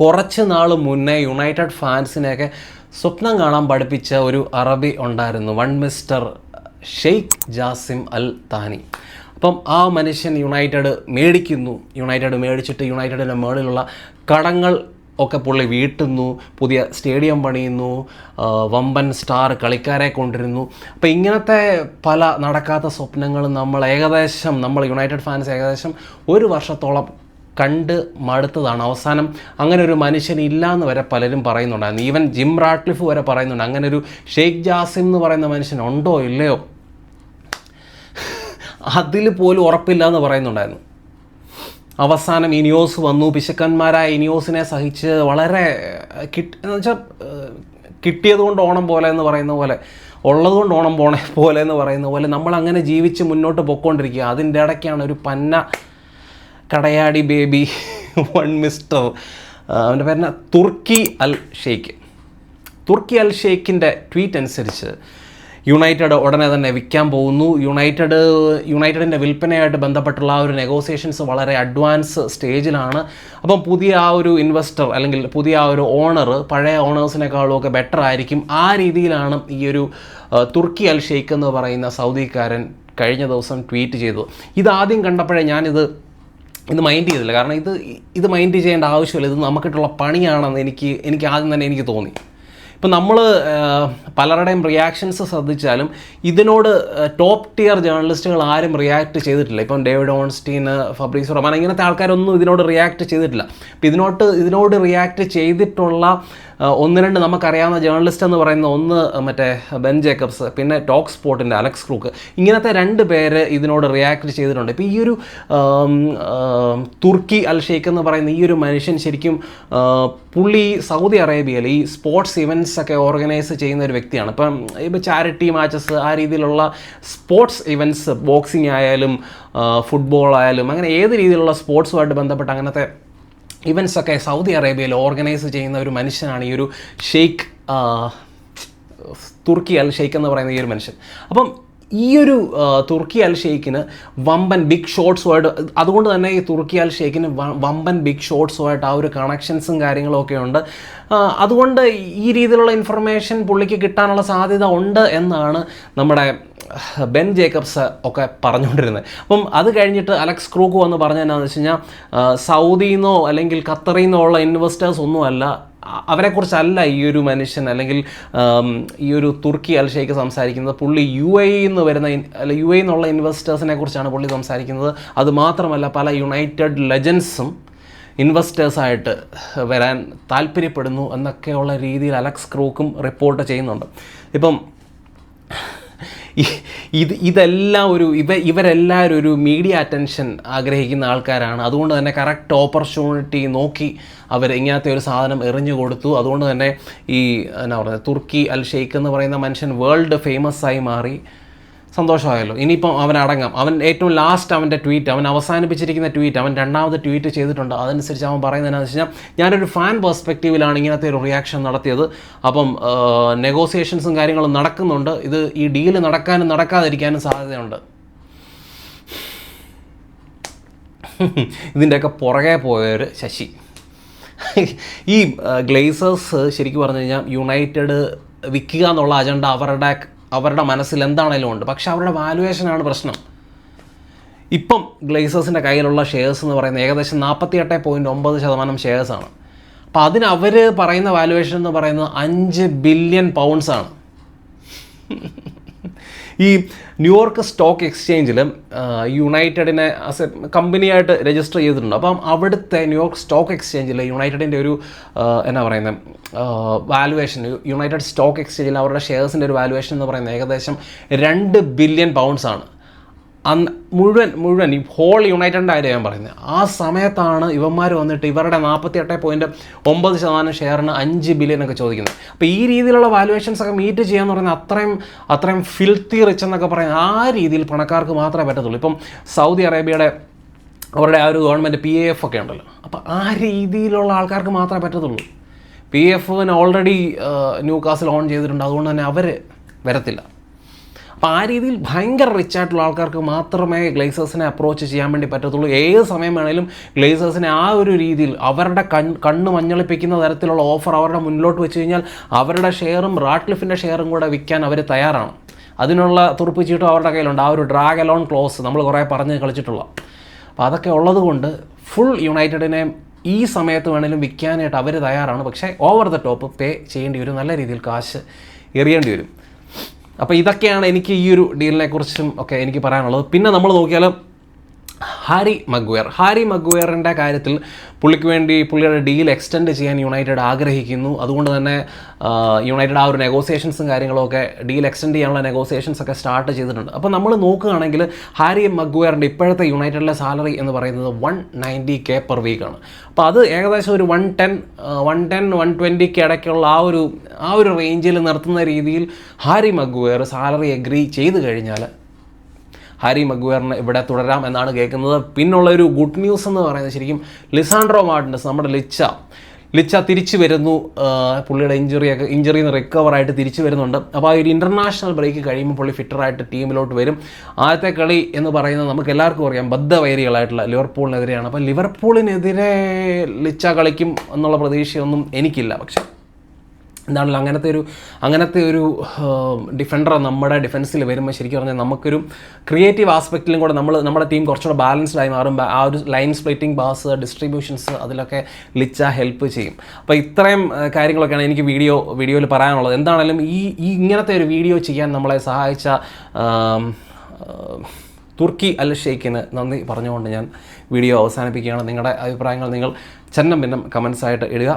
കുറച്ച് നാൾ മുന്നേ യുണൈറ്റഡ് ഫാൻസിനെയൊക്കെ സ്വപ്നം കാണാൻ പഠിപ്പിച്ച ഒരു അറബി ഉണ്ടായിരുന്നു. One mister Sheikh Jassim Al Thani. അപ്പം ആ മനുഷ്യൻ യുണൈറ്റഡ് മേടിക്കുന്നു. യുണൈറ്റഡ് മേടിച്ചിട്ട് യുണൈറ്റഡിന്റെ മുകളിലുള്ള കടങ്ങൾ ഒക്കെ പുള്ളി വീട്ടുന്നു. പുതിയ സ്റ്റേഡിയം പണിയുന്നു. വമ്പൻ സ്റ്റാർ കളിക്കാരെ കൊണ്ടിരുന്നു. അപ്പോൾ ഇങ്ങനത്തെ പല നടക്കാത്ത സ്വപ്നങ്ങളും നമ്മൾ ഏകദേശം നമ്മൾ യുണൈറ്റഡ് ഫാൻസ് ഏകദേശം ഒരു വർഷത്തോളം കണ്ട് മടുത്തതാണ്. അവസാനം അങ്ങനെ ഒരു മനുഷ്യൻ ഇല്ല എന്ന് വരെ പലരും പറയുന്നുണ്ടായിരുന്നു. ഈവൻ ജിം റാട്ട്ലിഫ് വരെ പറയുന്നുണ്ട്. അങ്ങനെ ഒരു ഷെയ്ഖ് ജാസിം എന്ന് പറയുന്ന മനുഷ്യൻ ഉണ്ടോ ഇല്ലയോ? അതിൽ പോലും ഉറപ്പില്ല എന്ന് പറയുന്നുണ്ടായിരുന്നു. അവസാനം ഇനിയോസ് വന്നു. പിശുക്കന്മാരായ ഇനിയോസിനെ സഹിച്ച് വളരെ കിട്ട് എന്ന് വെച്ചാൽ കിട്ടിയത് കൊണ്ട് ഓണം പോലെ എന്ന് പറയുന്ന പോലെ ഉള്ളതുകൊണ്ട് ഓണം പോണേ പോലെ എന്ന് പറയുന്ന പോലെ നമ്മൾ അങ്ങനെ ജീവിച്ച് മുന്നോട്ട് പോയിക്കൊണ്ടിരിക്കുക അതിന്റെ ഇടയ്ക്കാണ് ഒരു പന്ന കടയാടി ബേബി വൺ മിസ്റ്റർ അവന്റെ പേരിന് Turki Al Sheikh. Turki Al ഷെയ്ഖിന്റെ tweet അനുസരിച്ച് യുണൈറ്റഡ് ഉടനെ തന്നെ വിൽക്കാൻ പോകുന്നു. യുണൈറ്റഡ് യുണൈറ്റഡിന്റെ വിൽപ്പനയായിട്ട് ബന്ധപ്പെട്ടുള്ള ആ ഒരു നെഗോസിയേഷൻസ് വളരെ അഡ്വാൻസ് സ്റ്റേജിലാണ് അപ്പം പുതിയ ആ ഒരു ഇൻവെസ്റ്റർ അല്ലെങ്കിൽ പുതിയ ആ ഒരു ഓണർ പഴയ ഓണേഴ്സിനേക്കാളും ഒക്കെ ബെറ്റർ ആയിരിക്കും. ആ രീതിയിലാണ് ഈ ഒരു തുർക്കി അൽ ഷെയ്ഖ് എന്ന് പറയുന്ന സൗദിക്കാരൻ കഴിഞ്ഞ ദിവസം ട്വീറ്റ് ചെയ്തത്. ഇതാദ്യം കണ്ടപ്പോഴേ ഞാനിത് ഇത് മൈൻഡ് ചെയ്തില്ല. കാരണം ഇത് ഇത് മൈൻഡ് ചെയ്യേണ്ട ആവശ്യമില്ല. ഇത് നമുക്കിട്ടുള്ള പണിയാണെന്ന് എനിക്ക് എനിക്ക് ആദ്യം തന്നെ എനിക്ക് തോന്നി. ഇപ്പം നമ്മൾ പലരുടെയും റിയാക്ഷൻസ് ശ്രദ്ധിച്ചാലും ഇതിനോട് ടോപ്പ് ടിയർ ജേർണലിസ്റ്റുകൾ ആരും റിയാക്ട് ചെയ്തിട്ടില്ല. ഇപ്പം ഡേവിഡ് ഓൺസ്റ്റീൻ ഫബ്രീസ് റൊമാൻ ഇങ്ങനത്തെ ആൾക്കാരൊന്നും ഇതിനോട് റിയാക്ട് ചെയ്തിട്ടില്ല. അപ്പം ഇതിനോട്ട് ഇതിനോട് റിയാക്ട് ചെയ്തിട്ടുള്ള ഒന്ന് രണ്ട് നമുക്കറിയാവുന്ന ജേർണലിസ്റ്റ് എന്ന് പറയുന്ന ഒന്ന് മറ്റേ ബെൻ ജേക്കബ്സ് പിന്നെ ടോക്ക് സ്പോർട്ടിന്റെ അലക്സ് ക്രൂക്ക് ഇങ്ങനത്തെ രണ്ട് പേര് ഇതിനോട് റിയാക്ട് ചെയ്തിട്ടുണ്ട്. ഇപ്പോൾ ഈ ഒരു തുർക്കി അൽ ഷെയ്ഖ് എന്ന് പറയുന്ന ഈ ഒരു മനുഷ്യൻ ശരിക്കും പുള്ളി സൗദി അറേബ്യയിൽ ഈ സ്പോർട്സ് ഇവന്റ്സ് ഒക്കെ ഓർഗനൈസ് ചെയ്യുന്ന ഒരു വ്യക്തിയാണ്. ഇപ്പം ഇപ്പോൾ ചാരിറ്റി മാച്ചസ് ആ രീതിയിലുള്ള സ്പോർട്സ് ഇവന്റ്സ് ബോക്സിംഗ് ആയാലും ഫുട്ബോൾ ആയാലും അങ്ങനെ ഏത് രീതിയിലുള്ള സ്പോർട്സുമായിട്ട് ബന്ധപ്പെട്ട് അങ്ങനത്തെ ഇവന്റ്സ് ഒക്കെ സൗദി അറേബ്യയിൽ ഓർഗനൈസ് ചെയ്യുന്ന ഒരു മനുഷ്യനാണ് ഈ ഒരു ഷെയ്ഖ് തുർക്കി അൽ ഷെയ്ഖ് എന്ന് പറയുന്ന ഈ ഒരു മനുഷ്യൻ. അപ്പം ഈ ഒരു തുർക്കി അൽ ഷെയ്ഖിന് വമ്പൻ ബിഗ് ഷോട്ട്സുമായിട്ട് അതുകൊണ്ട് തന്നെ ഈ തുർക്കി അൽ ഷെയ്ഖിന് വമ്പൻ ബിഗ് ഷോട്ട്സുമായിട്ട് ആ ഒരു കണക്ഷൻസും കാര്യങ്ങളൊക്കെ ഉണ്ട്. അതുകൊണ്ട് ഈ രീതിയിലുള്ള ഇൻഫർമേഷൻ പുള്ളിക്ക് കിട്ടാനുള്ള സാധ്യത ഉണ്ട് എന്നാണ് നമ്മുടെ ബെൻ ജേക്കബ്സ് ഒക്കെ പറഞ്ഞുകൊണ്ടിരുന്നത്. അപ്പം അത് കഴിഞ്ഞിട്ട് അലക്സ് ക്രൂക്ക് എന്ന് പറഞ്ഞ എന്നാന്ന് വെച്ച് കഴിഞ്ഞാൽ സൗദിയിൽ നിന്നോ അല്ലെങ്കിൽ ഖത്തറിൽ നിന്നോ ഉള്ള ഇൻവെസ്റ്റേഴ്സ് ഒന്നുമല്ല അവരെക്കുറിച്ചല്ല ഈ ഒരു മനുഷ്യൻ അല്ലെങ്കിൽ ഈ ഒരു തുർക്കി അൽ ഷെയ്ഖ് സംസാരിക്കുന്നത്. പുള്ളി യു എ നിന്ന് വരുന്ന അല്ല യു എ എന്നുള്ള ഇൻവെസ്റ്റേഴ്സിനെ കുറിച്ചാണ് പുള്ളി സംസാരിക്കുന്നത്. അത് മാത്രമല്ല പല യുണൈറ്റഡ് ലെജൻസും ഇൻവെസ്റ്റേഴ്സായിട്ട് വരാൻ താല്പര്യപ്പെടുന്നു എന്നൊക്കെയുള്ള രീതിയിൽ അലക്സ് ക്രൂക്കും റിപ്പോർട്ട് ചെയ്യുന്നുണ്ട്. ഇപ്പം ഇത് ഇതെല്ലാം ഒരു ഇവ ഇവരെല്ലാവരും ഒരു മീഡിയ അറ്റൻഷൻ ആഗ്രഹിക്കുന്ന ആൾക്കാരാണ്. അതുകൊണ്ട് തന്നെ കറക്റ്റ് ഓപ്പർച്യൂണിറ്റി നോക്കി അവർ ഇങ്ങനത്തെ ഒരു സാധനം എറിഞ്ഞു കൊടുത്തു. അതുകൊണ്ട് തന്നെ ഈ എന്നാ പറയുക തുർക്കി അൽ ഷെയ്ഖ് എന്ന് പറയുന്ന മനുഷ്യൻ വേൾഡ് ഫേമസ് ആയി മാറി. സന്തോഷമായല്ലോ. ഇനിയിപ്പം അവൻ അടങ്ങാം. അവൻ ഏറ്റവും ലാസ്റ്റ് അവന്റെ ട്വീറ്റ് അവൻ അവസാനിപ്പിച്ചിരിക്കുന്ന ട്വീറ്റ് അവൻ രണ്ടാമത് ട്വീറ്റ് ചെയ്തിട്ടുണ്ട്. അതനുസരിച്ച് അവൻ പറയുന്നത് എന്താണെന്ന് വെച്ച് കഴിഞ്ഞാൽ ഞാനൊരു ഫാൻ പെർസ്പെക്റ്റീവിലാണ് ഇങ്ങനത്തെ ഒരു റിയാക്ഷൻ നടത്തിയത്. അപ്പം നെഗോസിയേഷൻസും കാര്യങ്ങളും നടക്കുന്നുണ്ട്. ഇത് ഈ ഡീൽ നടക്കാനും നടക്കാതിരിക്കാനും സാധ്യതയുണ്ട്. ഇതിന്റെയൊക്കെ പുറകെ പോയൊരു ശശി. ഈ ഗ്ലേസേഴ്സ് ശരിക്കും പറഞ്ഞു കഴിഞ്ഞാൽ യുണൈറ്റഡ് വിൽക്കുക എന്നുള്ള അജണ്ട അവരുടെ അവരുടെ മനസ്സിൽ എന്താണേലും ഉണ്ട്. പക്ഷേ അവരുടെ വാലുവേഷനാണ് പ്രശ്നം. ഇപ്പം ഗ്ലേസേഴ്സിന്റെ കയ്യിലുള്ള ഷെയർസ് എന്ന് പറയുന്നത് ഏകദേശം നാൽപ്പത്തി എട്ട് പോയിന്റ് ഒമ്പത് ശതമാനം ഷെയർസാണ് അപ്പോൾ അതിന് അവർ പറയുന്ന വാലുവേഷൻ എന്ന് പറയുന്നത് അഞ്ച് ബില്യൺ പൗണ്ട്സാണ് ഈ ന്യൂയോർക്ക് സ്റ്റോക്ക് എക്സ്ചേഞ്ചിൽ യുണൈറ്റഡിനെ ആസ് എ കമ്പനിയായിട്ട് രജിസ്റ്റർ ചെയ്തിട്ടുണ്ട്. അപ്പം അവിടുത്തെ ന്യൂയോർക്ക് സ്റ്റോക്ക് എക്സ്ചേഞ്ചിൽ യുണൈറ്റഡിന്റെ ഒരു എന്നാ പറയുന്നത് വാലുവേഷൻ യുണൈറ്റഡ് സ്റ്റോക്ക് എക്സ്ചേഞ്ചിൽ അവരുടെ ഷെയർസിന്റെ ഒരു വാലുവേഷൻ എന്ന് പറയുന്നത് ഏകദേശം രണ്ട് ബില്യൺ പൗണ്ട്സ് ആണ്. അന്ന് മുഴുവൻ മുഴുവൻ ഈ ഹോൾ യുണൈറ്റഡ് കാര്യം ഞാൻ പറയുന്നത് ആ സമയത്താണ് ഇവന്മാർ വന്നിട്ട് ഇവരുടെ നാൽപ്പത്തി എട്ട് പോയിന്റ് ഒമ്പത് ശതമാനം ഷെയറിന് അഞ്ച് ബില്യൺ ഒക്കെ ചോദിക്കുന്നത്. അപ്പോൾ ഈ രീതിയിലുള്ള വാലുവേഷൻസ് ഒക്കെ മീറ്റ് ചെയ്യാന്ന് പറയുന്നത് അത്രയും അത്രയും ഫിൽത്തി റിച്ച് എന്നൊക്കെ പറയുന്നത് ആ രീതിയിൽ പണക്കാർക്ക് മാത്രമേ പറ്റത്തുള്ളൂ. ഇപ്പം സൗദി അറേബ്യയുടെ അവരുടെ ആ ഒരു ഗവൺമെന്റ് പി എഫ് ഒക്കെ ഉണ്ടല്ലോ. അപ്പോൾ ആ രീതിയിലുള്ള ആൾക്കാർക്ക് മാത്രമേ പറ്റത്തുള്ളൂ. പി എഫിന് ഓൾറെഡി ന്യൂ കാസിൽ ഓൺ ചെയ്തിട്ടുണ്ട്. അതുകൊണ്ട് തന്നെ അവർ വരത്തില്ല. അപ്പോൾ ആ രീതിയിൽ ഭയങ്കര റിച്ച് ആയിട്ടുള്ള ആൾക്കാർക്ക് മാത്രമേ ഗ്ലേസേഴ്സിനെ അപ്രോച്ച് ചെയ്യാൻ വേണ്ടി പറ്റത്തുള്ളൂ. ഏത് സമയം വേണേലും ഗ്ലേസേഴ്സിനെ ആ ഒരു രീതിയിൽ അവരുടെ കൺ കണ്ണ് മഞ്ഞളിപ്പിക്കുന്ന തരത്തിലുള്ള ഓഫർ അവരുടെ മുന്നിലോട്ട് വെച്ച് കഴിഞ്ഞാൽ അവരുടെ ഷെയറും റാട്ട്ലിഫിന്റെ ഷെയറും കൂടെ വിൽക്കാൻ അവർ തയ്യാറാണ്. അതിനുള്ള തുറുപ്പ് ചീട്ടും അവരുടെ കയ്യിലുണ്ട്. ആ ഒരു ഡ്രാഗ് അലോൺ ക്ലോസ് നമ്മൾ കുറേ പറഞ്ഞ് കളിച്ചിട്ടുള്ള. അപ്പോൾ അതൊക്കെ ഉള്ളതുകൊണ്ട് ഫുൾ യുണൈറ്റഡിനെ ഈ സമയത്ത് വേണേലും വിൽക്കാനായിട്ട് അവർ തയ്യാറാണ്. പക്ഷേ ഓവർ ദ ടോപ്പ് പേ ചെയ്യേണ്ടി വരും. നല്ല രീതിയിൽ കാശ് എറിയേണ്ടി വരും. അപ്പോൾ ഇതൊക്കെയാണ് എനിക്ക് ഈ ഒരു ഡീലിനെ കുറിച്ചും ഒക്കെ എനിക്ക് പറയാനുള്ളത്. പിന്നെ നമ്മൾ നോക്കിയാൽ ഹാരി മഗ്വയർ. ഹാരി മഗ്വയറിന്റെ കാര്യത്തിൽ പുള്ളിക്ക് വേണ്ടി പുള്ളിയുടെ ഡീൽ എക്സ്റ്റെൻഡ് ചെയ്യാൻ യുണൈറ്റഡ് ആഗ്രഹിക്കുന്നു. അതുകൊണ്ട് തന്നെ യുണൈറ്റഡ് ആ ഒരു നെഗോസിയേഷൻസും കാര്യങ്ങളൊക്കെ ഡീൽ എക്സ്റ്റെൻഡ് ചെയ്യാനുള്ള നെഗോസിയേഷൻസ് ഒക്കെ സ്റ്റാർട്ട് ചെയ്തിട്ടുണ്ട്. അപ്പോൾ നമ്മൾ നോക്കുകയാണെങ്കിൽ ഹാരി മഗ്വയറിന്റെ ഇപ്പോഴത്തെ യുണൈറ്റഡിലെ സാലറി എന്ന് പറയുന്നത് വൺ നയന്റി കെ പെർ വീക്കാണ് അപ്പോൾ അത് ഏകദേശം ഒരു one ten one ten one ട്വന്റിക്ക് ഇടയ്ക്കുള്ള ആ ഒരു ആ ഒരു റേഞ്ചിൽ നിർത്തുന്ന രീതിയിൽ ഹാരി മഗ്വയർ സാലറി എഗ്രി ചെയ്ത് കഴിഞ്ഞാൽ ഹാരി മഗ്വയറിന് ഇവിടെ തുടരാം എന്നാണ് കേൾക്കുന്നത്. പിന്നുള്ള ഒരു ഗുഡ് ന്യൂസ് എന്ന് പറയുന്നത് ശരിക്കും ലിസാൻഡ്രോ മാർട്ടിനസ് നമ്മുടെ ലിച്ച. ലിച്ച തിരിച്ചു വരുന്നു. പുള്ളിയുടെ ഇഞ്ചുറിയൊക്കെ ഇഞ്ചുറിയിൽ നിന്ന് റിക്കവറായിട്ട് തിരിച്ചു വരുന്നുണ്ട്. അപ്പോൾ ആ ഒരു ഇന്റർനാഷണൽ ബ്രേക്ക് കഴിയുമ്പോൾ പുള്ളി ഫിറ്ററായിട്ട് ടീമിലോട്ട് വരും. ആദ്യത്തെ കളി എന്ന് പറയുന്നത് നമുക്ക് എല്ലാവർക്കും അറിയാം. ബദ്ധവൈരികളായിട്ടുള്ള ലിവർപൂളിനെതിരെയാണ്. അപ്പോൾ ലിവർപൂളിനെതിരെ ലിച്ച കളിക്കും എന്നുള്ള പ്രതീക്ഷയൊന്നും എനിക്കില്ല. പക്ഷേ എന്താണല്ലോ അങ്ങനത്തെ ഒരു അങ്ങനത്തെ ഒരു ഡിഫൻഡർ നമ്മുടെ ഡിഫൻസിൽ വരുമ്പോൾ ശരിക്കും പറഞ്ഞാൽ നമുക്കൊരു ക്രിയേറ്റീവ് ആസ്പെക്റ്റിലും കൂടെ നമ്മൾ നമ്മുടെ ടീം കുറച്ചുകൂടെ ബാലൻസ്ഡ് ആയി മാറും ആ ഒരു ലൈൻ സ്പ്ലിറ്റിംഗ് പാസ് ഡിസ്ട്രിബ്യൂഷൻസ് അതിലൊക്കെ ലിച്ച ഹെൽപ്പ് ചെയ്യും. അപ്പോൾ ഇത്രയും കാര്യങ്ങളൊക്കെയാണ് എനിക്ക് വീഡിയോ വീഡിയോയിൽ പറയാനുള്ളത്. എന്താണെങ്കിലും ഈ ഈ ഇങ്ങനത്തെ ഒരു വീഡിയോ ചെയ്യാൻ നമ്മളെ സഹായിച്ച തുർക്കി അൽ ഷെയ്ഖിന് നന്ദി പറഞ്ഞുകൊണ്ട് ഞാൻ വീഡിയോ അവസാനിപ്പിക്കുകയാണ്. നിങ്ങളുടെ അഭിപ്രായങ്ങൾ നിങ്ങൾ ചെന്നം ഭിന്നം കമൻസായിട്ട് ഇടുക.